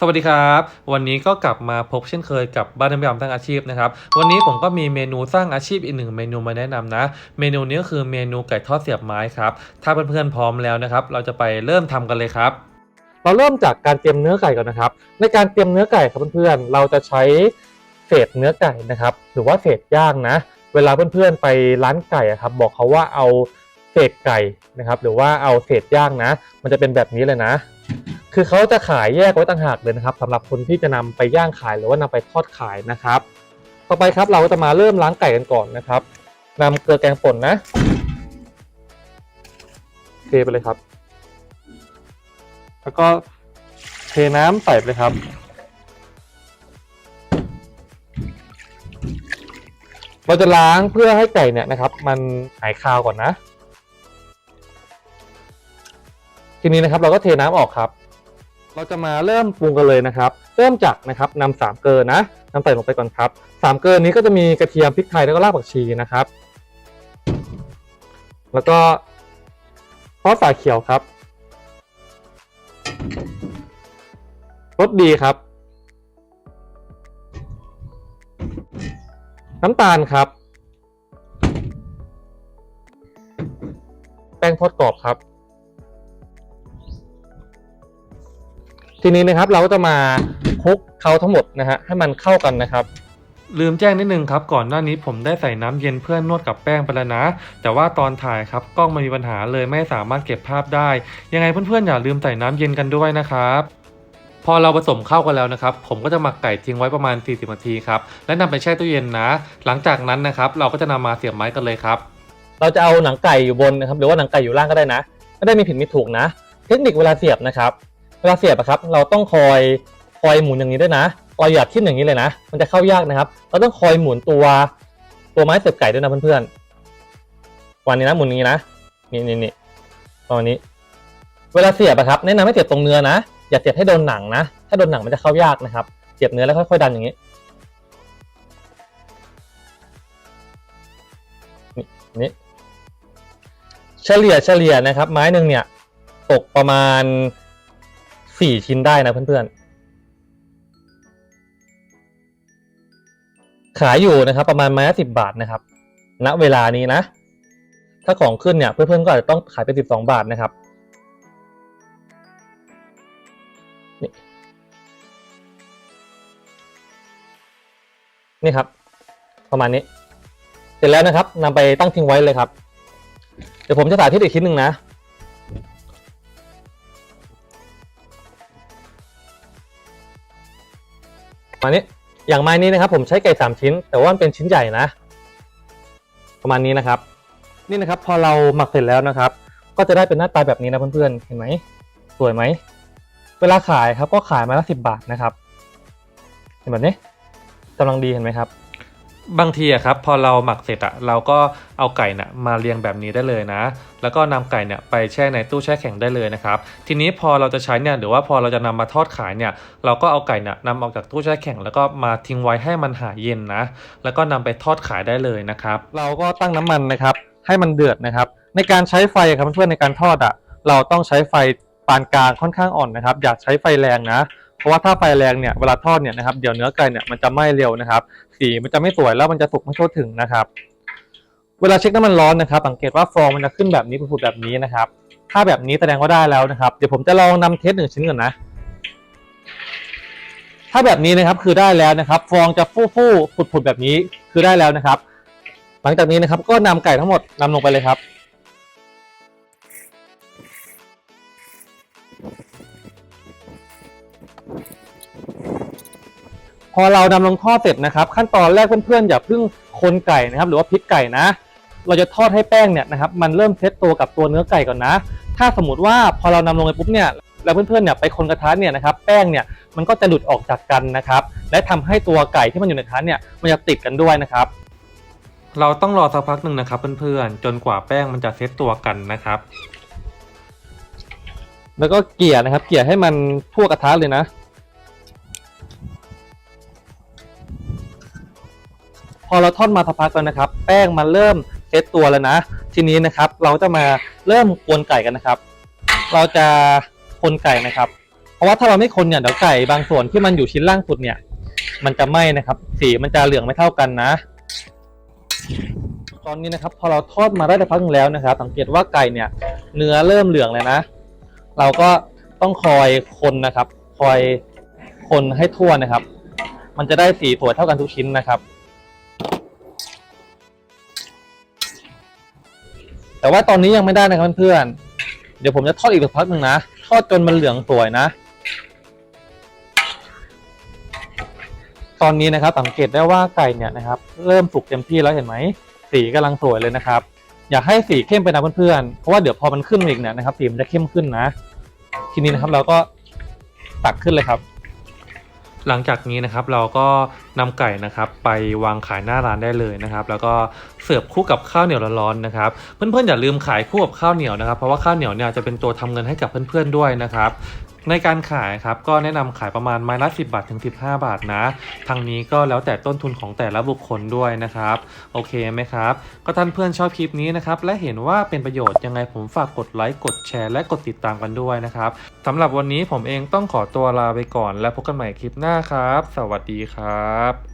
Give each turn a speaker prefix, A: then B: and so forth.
A: สวัสดีครับ วันนี้ก็กลับมาพบเช่นเคยกับบ้านน้ำยำตั้งอาชีพนะครับ วันนี้ผมก็มีเมนูสร้างอาชีพอีกหนึ่งเมนูมาแนะนำนะ เมนูนี้ก็คือเมนูไก่ทอดเสียบไม้ครับ ถ้าเพื่อนๆพร้อมแล้วนะครับ เราจะไปเริ่มทำกันเลยครับ เราเริ่มจากการเตรียมเนื้อไก่ก่อนนะครับ ในการเตรียมเนื้อไก่ครับเพื่อนๆ เราจะใช้เศษเนื้อไก่นะครับ หรือว่าเศษย่างนะ เวลาเพื่อนๆไปร้านไก่อะครับ บอกเขาว่าเอาเศษไก่นะครับ หรือว่าเอาเศษย่างนะ มันจะเป็นแบบนี้เลยนะ คือเขาจะขายแยกไว้ต่างหากเลยนะครับสำหรับคนที่จะนำไปย่างขายหรือว่านำไปทอดขายนะครับ ต่อไปครับเราจะมาเริ่มล้างไก่กันก่อนนะครับนำเกลือแกงป่นนะเทไปเลยครับ แล้วก็เทน้ำใส่ไปเลยครับเราจะล้างเพื่อให้ไก่เนี่ยนะครับ มันหายคาวก่อนนะ ทีนี้นะครับเราก็เทน้ำออกครับ เราจะมาเริ่มปรุงกันเลยนะครับ เริ่มจากนะครับนำสามเกลือนะนำใส่ลงไปก่อนครับสามเกลือนี้ก็จะมีกระเทียมพริกไทยแล้วก็รากผักชีนะครับ แล้วก็ซอสฝาเขียวครับรสดีครับ น้ำตาลครับ แป้งทอดกรอบครับ ทีนี้นะครับเราก็จะมาคลุกเขาทั้งหมดนะฮะให้มันเข้ากันนะครับลืมแจ้งนิดนึงครับก่อนหน้านี้ผมได้ใส่น้ำเย็นเพื่อนนวดกับแป้งไปแล้วนะ แต่ว่าตอนถ่ายครับกล้องมันมีปัญหาเลยไม่สามารถเก็บภาพได้ ยังไงเพื่อนๆอย่าลืมใส่น้ำเย็นกันด้วยนะครับพอเราผสมเข้ากันแล้วนะครับ ผมก็จะหมักไก่ทิ้งไว้ประมาณ 40นาทีครับและนำไปแช่ตู้เย็นนะ หลังจากนั้นนะครับเราก็จะนำมาเสียบไม้กันเลยครับ เราจะเอาหนังไก่อยู่บนนะครับหรือว่าหนังไก่อยู่ล่างก็ได้นะ ไม่ได้มีผิดมีถูกนะ เทคนิคเวลาเสียบนะครับเว ลาเสียบอะครับ เราต้องคอยคอยหมุนอย่างนี้ด้วยนะ เราอย่าทิ่มอย่างนี้เลยนะ มันจะเข้ายากนะครับ เราต้องคอยหมุนตัวตัวไม้เสียบไก่ด้วยนะเพื่อนๆวันนี้นะหมุนอย่างนี้นะนี่นี่นี่ประมาณนี้ เวลาเสียบอะครับแนะนำให้เสียบตรงเนื้อนะอย่าเสียบให้โดนหนังนะ ถ้าโดนหนังมันจะเข้ายากนะครับเสียบเนื้อแล้วค่อยๆดันอย่างนี้นี่นี่เฉลี่ยเฉลี่ยนะครับ ไม้หนึ่งเนี่ยตกประมาณ สี่ชิ้นได้นะเพื่อนๆ ขายอยู่นะครับ ประมาณไม้ละสิบบาทนะครับ ณ เวลานี้นะ ถ้าของขึ้นเนี่ยเพื่อนๆก็อาจจะต้องขายเป็นสิบสองบาทนะครับนี่นี่ครับ ประมาณนี้ เสร็จแล้วนะครับนำไปตั้งทิ้งไว้เลยครับ เดี๋ยวผมจะสาธิตอีกชิ้นหนึ่งนะ มาณนี้อย่างไม้นี้นะครับ ผมใช้ไก่สามชิ้น แต่ว่ามันเป็นชิ้นใหญ่นะ ประมาณนี้นะครับ นี่นะครับ พอเราหมักเสร็จแล้วนะครับ ก็จะได้เป็นหน้าตาแบบนี้นะเพื่อนๆเห็นไหมสวยไหมเวลาขายครับก็ขายมาละสิบบาทนะครับ เห็นแบบนี้กำลังดีเห็นไหมครับ บางทีอะครับพอเราหมักเสร็จอะเราก็เอาไก่น่ะมาเรียงแบบนี้ได้เลยนะ แล้วก็นำไก่เนี่ยไปแช่ในตู้แช่แข็งได้เลยนะครับทีนี้พอเราจะใช้เนี่ยหรือว่าพอเราจะนำมาทอดขายเนี่ยเราก็เอาไก่เนี่ยนำออกจากตู้แช่แข็ง แล้วก็มาทิ้งไว้ให้มันหายเย็นนะ แล้วก็นำไปทอดขายได้เลยนะครับเราก็ตั้งน้ำมันนะครับให้มันเดือดนะครับ ในการใช้ไฟครับเพื่อนในการทอดอะเราต้องใช้ไฟปานกลางค่อนข้างอ่อนนะครับ อย่าใช้ไฟแรงนะ ราะว่าถ้าไฟแรงเนี่ยเวลาทอดเนี่ยนะครับเดี๋ยวเนื้อไก่เนี่ยมันจะไหม้เร็วนะครับ สีมันจะไม่สวยแล้วมันจะสุกไม่ทั่วถึงนะครับ เวลาเช็คน้ำมันร้อนนะครับ สังเกตว่าฟองมันจะขึ้นแบบนี้ผุดแบบนี้นะครับ ถ้าแบบนี้แสดงว่าได้แล้วนะครับ เดี๋ยวผมจะลองนำเทสหนึ่งชิ้นก่อนนะ ถ้าแบบนี้นะครับคือได้แล้วนะครับ ฟองจะฟู่ๆผุดๆแบบนี้คือได้แล้วนะครับ หลังจากนี้นะครับก็นำไก่ทั้งหมดนำลงไปเลยครับ พอเรานำลงทอดเสร็จนะครับ ขั้นตอนแรกเพื่อนๆอย่าเพิ่งคนไก่นะครับ หรือว่าพลิกไก่นะ เราจะทอดให้แป้งเนี่ยนะครับมันเริ่มเซตตัวกับตัวเนื้อไก่ก่อนนะ ถ้าสมมติว่าพอเรานำลงไปปุ๊บเนี่ยแล้วเพื่อนๆเนี่ยไปคนกระทะเนี่ยนะครับแป้งเนี่ยมันก็จะหลุดออกจากกันนะครับ และทำให้ตัวไก่ที่มันอยู่ในกระทะเนี่ยมันจะติดกันด้วยนะครับ เราต้องรอสักพักหนึ่งนะครับเพื่อนๆจนกว่าแป้งมันจะเซตตัวกันนะครับ แล้วก็เกลี่ยนะครับ เกลี่ยให้มันทั่วกระทะเลยนะ พอเราทอดมาสักพักแล้วนะครับ แป้งมันเริ่มเซตตัวแล้วนะ ทีนี้นะครับเราจะมาเริ่มกวนไก่กันนะครับ เราจะคนไก่นะครับ เพราะว่าถ้าเราไม่คนเนี่ยเดี๋ยวไก่บางส่วนที่มันอยู่ชิ้นล่างสุดเนี่ย มันจะไหม้นะครับ สีมันจะเหลืองไม่เท่ากันนะ ตอนนี้นะครับ พอเราทอดมาได้สักพักนึงแล้วนะครับ สังเกตว่าไก่เนี่ย เนื้อเริ่มเหลืองเลยนะ เราก็ต้องคอยคนนะครับ คอยคนให้ทั่วนะครับ มันจะได้สีสวยเท่ากันทุกชิ้นนะครับ แต่ว่าตอนนี้ยังไม่ได้นะครับเพื่อนๆเดี๋ยวผมจะทอดอีกสักพักหนึ่งนะ ทอดจนมันเหลืองสวยนะ ตอนนี้นะครับสังเกตได้ว่าไก่เนี่ยนะครับ เริ่มสุกเต็มที่แล้วเห็นไหม สีกำลังสวยเลยนะครับ อยากให้สีเข้มไปนะเพื่อนๆเพราะว่าเดี๋ยวพอมันขึ้นอีกเนี่ยนะครับสีมันจะเข้มขึ้นนะ ทีนี้นะครับเราก็ตักขึ้นเลยครับ หลังจากนี้นะครับเราก็ นำไก่นะครับไปวางขายหน้าร้านได้เลยนะครับ แล้วก็เสิร์ฟคู่กับข้าวเหนียวร้อนๆนะครับ เพื่อนๆอย่าลืมขายคู่กับข้าวเหนียวนะครับ เพราะว่าข้าวเหนียวเนี่ยจะเป็นตัวทำเงินให้กับเพื่อนๆด้วยนะครับในการขายครับก็แนะนำขายประมาณไม้ละ10 บาทถึง 15 บาทนะ ทางนี้ก็แล้วแต่ต้นทุนของแต่ละบุคคลด้วยนะครับ โอเคไหมครับ ก็ท่านเพื่อนชอบคลิปนี้นะครับ และเห็นว่าเป็นประโยชน์ยังไงผมฝากกดไลค์กดแชร์และกดติดตามกันด้วยนะครับสำหรับวันนี้ผมเองต้องขอตัวลาไปก่อน และพบกันใหม่คลิปหน้าครับ สวัสดีครับครับ